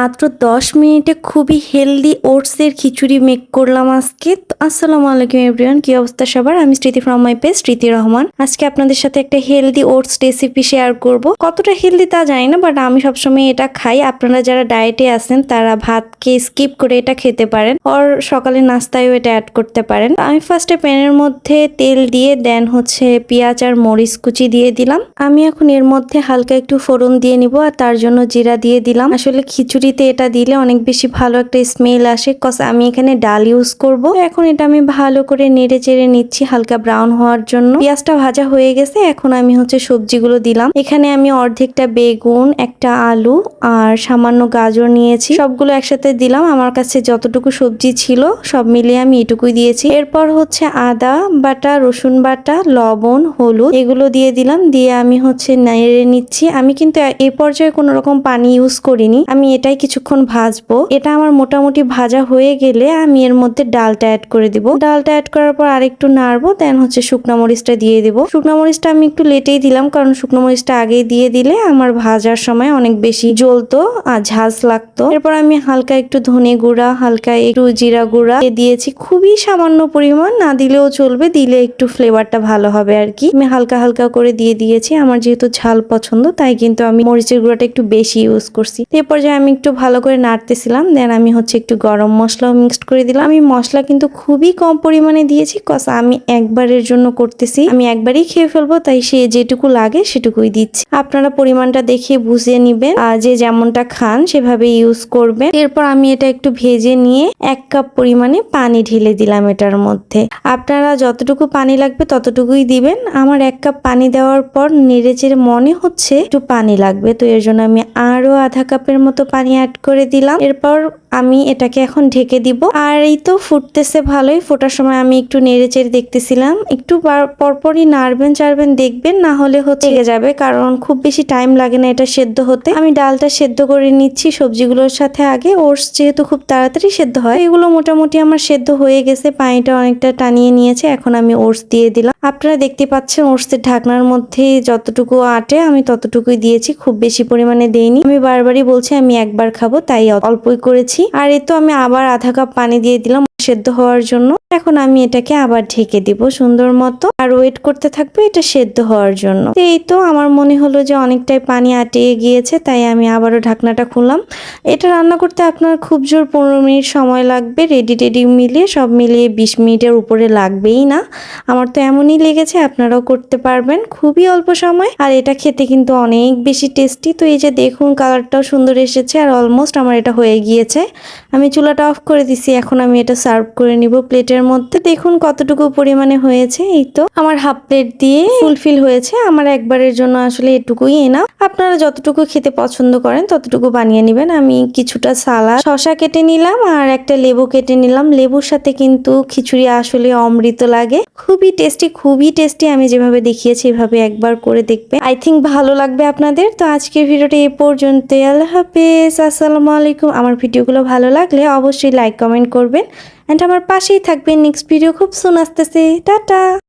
মাত্র দশ মিনিটে খুবই হেলদি ওটসের খিচুড়ি মেক করলাম আজকে। আসসালামু আলাইকুম এভরিওয়ান কি অবস্থা সবার? আমি স্মৃতি ফ্রম মাই পেজ স্মৃতি রহমান। আজকে আপনাদের সাথে একটা হেলদি ওটস রেসিপি শেয়ার করব। কতটা হেলদি তা জানি না বাট আমি সবসময় এটা খাই। আপনারা যারা ডায়েটে আছেন, তারা ভাতকে স্কিপ করে এটা খেতে পারেন আর সকালে নাস্তায়ও এটা অ্যাড করতে পারেন। আমি ফার্স্টে প্যানের মধ্যে তেল দিয়ে দেন হচ্ছে পেঁয়াজ আর মরিচ কুচি দিয়ে দিলাম। আমি এখন এর মধ্যে হালকা একটু ফোড়ন দিয়ে নিব, আর তার জন্য জিরা দিয়ে দিলাম। আসলে খিচুড়িতে এটা দিলে অনেক বেশি ভালো একটা স্মেল আসে কস আমি এখানে ডাল ইউজ করব। এখন এটা আমি ভালো করে নেড়ে চেড়ে নিচ্ছি হালকা ব্রাউন হওয়ার জন্য। পেঁয়াজটা ভাজা হয়ে গেছে, এখন আমি হচ্ছে সবজিগুলো দিলাম। এখানে আমি অর্ধেকটা বেগুন, একটা আলু আর সামান্য গাজর নিয়েছি। সবগুলো একসাথে দিলাম, আমার কাছে যতটুকু সবজি ছিল সব মিলিয়ে আমি এটুকুই দিয়েছি। এরপর হচ্ছে আদা বাটা, রসুন বাটা, লবণ, হলুদ, এগুলো দিয়ে দিলাম। দিয়ে আমি হচ্ছে নেড়ে নিচ্ছি। আমি কিন্তু এই পর্যায়ে কোনো রকম পানি ইউজ করিনি। আমি এটাই কিছুক্ষণ ভাজবো। এটা আমার মোটামুটি ভাজা হয়ে গেলে আমি এর মধ্যে ডালটা অ্যাড করে দিব। ডালটা অ্যাড করার পর আরেকটু নাড়বো দেন হচ্ছে শুকনো মরিচটা দিয়ে দিব। শুকনো মরিচটা আমি একটু লেটেই দিলাম, কারণ শুকনো মরিচটা আগেই দিয়ে দিলে আমার ভাজার সময় অনেক বেশি জ্বলতো আর ঝাঁজ লাগতো। এরপর আমি হালকা একটু ধনে গুঁড়া, হালকা একটু জিরা গুঁড়া দিয়ে দিয়েছি। খুবই সামান্য পরিমাণ, না দিলেও চলবে, দিলে একটু ফ্লেভারটা ভালো হবে আর কি। আমি হালকা হালকা করে দিয়ে দিয়েছি, আমার যেহেতু ঝাল পছন্দ, তাই কিন্তু আমি মরিচের গুঁড়াটা একটু বেশি ইউজ করছি। এরপর যে আমি একটু ভালো করে নাড়তেছিলাম দেন আমি হচ্ছে একটু গরম মশলাও মিক্সড করে দিলাম। আমি মশলা কিন্তু খুবই কম পরিমাণে দিয়েছি কস আমি একবারের জন্য করতেছি। আমি একবারই খেয়ে ফেলব, তাই সে যেটুকু লাগে সেটুকুই দিচ্ছি। আপনারা পরিমাণটা দেখে বুঝিয়ে নিবেন আর যে যেমনটা খান সেভাবে ইউজ করবেন। এরপর আমি এটা একটু ভেজে নিয়ে এক কাপ পরিমাণে পানি ঢেলে দিলাম এটার মধ্যে। আপনারা যতটুকু পানি লাগবে ততটুকুই দিবেন। আমার এক কাপ পানি দেওয়ার পর নেড়ে চেড়ে মনে হচ্ছে একটু পানি লাগবে, তো এর জন্য আমি আরও আধা কাপের মতো পানি অ্যাড করে দিলাম। এরপর আমি এটাকে এখন ঢেকে দিব। আর এই তো ফুটতেছে ভালোই। ফোটার সময় আমি একটু নেড়ে চেড়ে দেখতেছিলাম। একটু পরপরই নাড়বেন, চাড়বেন, দেখবেন। না হলে হচ্ছে যাবে, কারণ খুব বেশি টাইম লাগে না এটা সেদ্ধ হতে। আমি ডালটা সেদ্ধ করে নিচ্ছি সবজিগুলোর সাথে আগে। ওটস যেহেতু খুব তাড়াতাড়ি সেদ্ধ হয়, এগুলো মোটামুটি আমার সেদ্ধ হয়ে গেছে। পানিটা অনেকটা টানিয়ে নিয়েছে। এখন আমি ওটস দিয়ে দিলাম। আপনারা দেখতে পাচ্ছেন ওটসের ঢাকনার মধ্যে যতটুকু আটে, আমি ততটুকুই দিয়েছি। খুব বেশি পরিমাণে দেইনি। আমি বারবারই বলছি, আমি একবার খাব, তাই অল্পই করেছি। আর এতো তো আমি আবার আধা কাপ পানি দিয়ে দিলাম। সেদ্ধ হওয়ার জন্য এখন আমি এটাকে আবার ঢেকে দিব সুন্দর মতো। আর ওয়েট করতে থাকব এটা সেদ্ধ হওয়ার জন্য। এই তো আমার মনে হলো যে অনেকটাই পানি আটিয়ে গিয়েছে, তাই আমি আবারও ঢাকনাটা খুললাম। এটা রান্না করতে আপনার খুব জোর পনেরো মিনিট সময় লাগবে রেডি টেডি মিলিয়ে সব মিলিয়ে বিশ মিনিটের উপরে লাগবেই না। আমার তো এমনই লেগেছে, আপনারাও করতে পারবেন। খুবই অল্প সময়, আর এটা খেতে কিন্তু অনেক বেশি টেস্টি তো এই যে দেখুন কালারটাও সুন্দর এসেছে, আর অলমোস্ট আমার এটা হয়ে গিয়েছে। আমি চুলাটা অফ করে দিছি, এখন আমি এটা সার্ভ করে নিব প্লেটের মধ্যে। দেখুন কতটুকু পরিমাণে হয়েছে, এই তো। আমার হাফ প্লেট দিয়ে ফুলফিল হয়েছে। আমার একবারের জন্য আসলে এটুকুই এনা আপনারা যতটুকু খেতে পছন্দ করেন, ততটুকু বানিয়ে নেবেন। আমি কিছুটা সালাদ শশা কেটে নিলাম আর একটা লেবু কেটে নিলাম। লেবুর সাথে কিন্তু খিচুড়ি আসলে অমৃত লাগে। খুবই টেস্টি খুবই টেস্টি। আমি যেভাবে দেখিয়েছি, এভাবে একবার করে দেখবে আই থিঙ্ক ভালো লাগবে আপনাদের। তো আজকের ভিডিওটা এ পর্যন্ত আল্লাহ হাফেজ। আসসালামু আলাইকুম। আমার ভিডিওগুলো ভালো লাগলে অবশ্যই লাইক, কমেন্ট করবেন। অ্যান্ড আমার পাশেই থাকবেন নেক্সট ভিডিও খুব সুন আসতেছে টাটা!